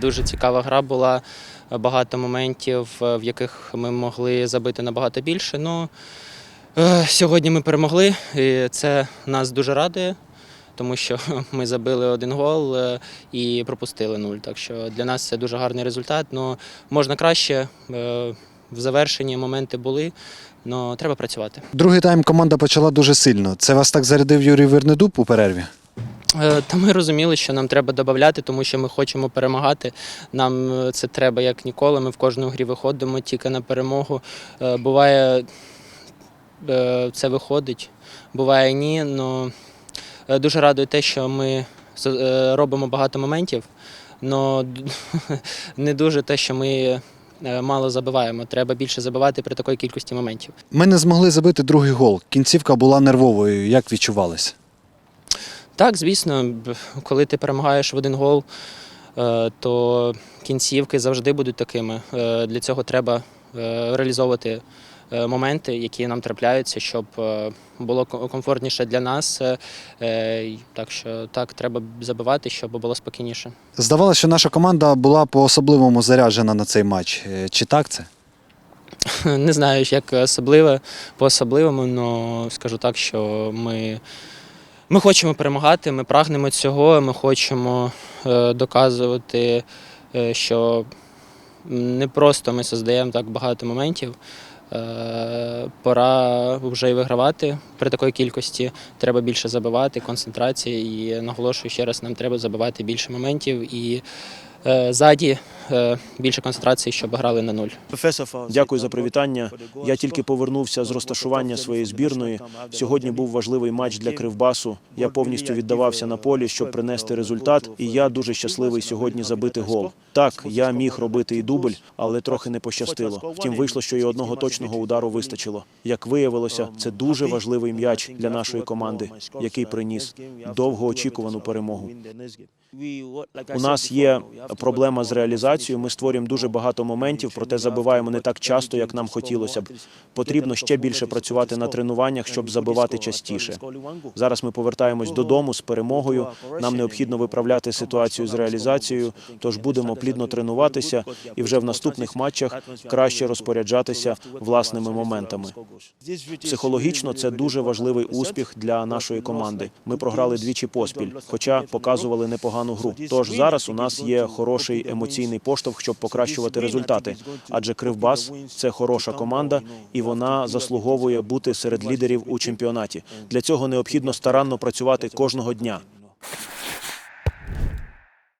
Дуже цікава гра була, багато моментів, е, в яких ми могли забити набагато більше. Ну, е, сьогодні ми перемогли, і це нас дуже радує, тому що ми забили один гол е, і пропустили нуль. Так що для нас це дуже гарний результат. Ну, можна краще. В завершенні моменти були, але треба працювати. Другий тайм команда почала дуже сильно. Це вас так зарядив Юрій Вернедуб у перерві? Е, Та ми розуміли, що нам треба додати, тому що ми хочемо перемагати. Нам е, це треба як ніколи. Ми в кожну грі виходимо тільки на перемогу. Е, Буває, це виходить, буває ні. але дуже радує те, що ми робимо багато моментів, але не дуже те, що ми мало забиваємо. Треба більше забивати при такій кількості моментів. Ми не змогли забити другий гол. Кінцівка була нервовою. Як відчувалось? Так, звісно, коли ти перемагаєш в один гол, е, то кінцівки завжди будуть такими. Е, Для цього треба е, реалізовувати моменти, які нам трапляються, щоб було комфортніше для нас. Так що так, треба забивати, щоб було спокійніше. Здавалося, що наша команда була по-особливому заряджена на цей матч. Чи так це? Не знаю, як особливе по особливому, але скажу так, що ми, ми хочемо перемагати, ми прагнемо цього, ми хочемо е, доказувати, е, що не просто ми создаємо так багато моментів. Е, Пора вже й вигравати при такій кількості. Треба більше забивати, концентрації. І наголошую ще раз, нам треба забивати більше моментів і ззаді е, більше концентрації, щоб грали на нуль. Дякую за привітання. Я тільки повернувся з розташування своєї збірної. Сьогодні був важливий матч для Кривбасу. Я повністю віддавався на полі, щоб принести результат, і я дуже щасливий сьогодні забити гол. Так, я міг робити і дубль, але трохи не пощастило. Втім, вийшло, що і одного точного удару вистачило. Як виявилося, це дуже важливий м'яч для нашої команди, який приніс довгоочікувану перемогу. У нас є проблема з реалізацією. Ми створюємо дуже багато моментів, проте забиваємо не так часто, як нам хотілося б. Потрібно ще більше працювати на тренуваннях, щоб забивати частіше. Зараз ми повертаємось додому з перемогою. Нам необхідно виправляти ситуацію з реалізацією. Тож будемо плідно тренуватися і вже в наступних матчах краще розпоряджатися власними моментами. Психологічно це дуже важливий успіх для нашої команди. Ми програли двічі поспіль, хоча показували непогану гру. Тож зараз у нас є хороший емоційний поштовх, щоб покращувати результати. Адже Кривбас це хороша команда, і вона заслуговує бути серед лідерів у чемпіонаті. Для цього необхідно старанно працювати кожного дня.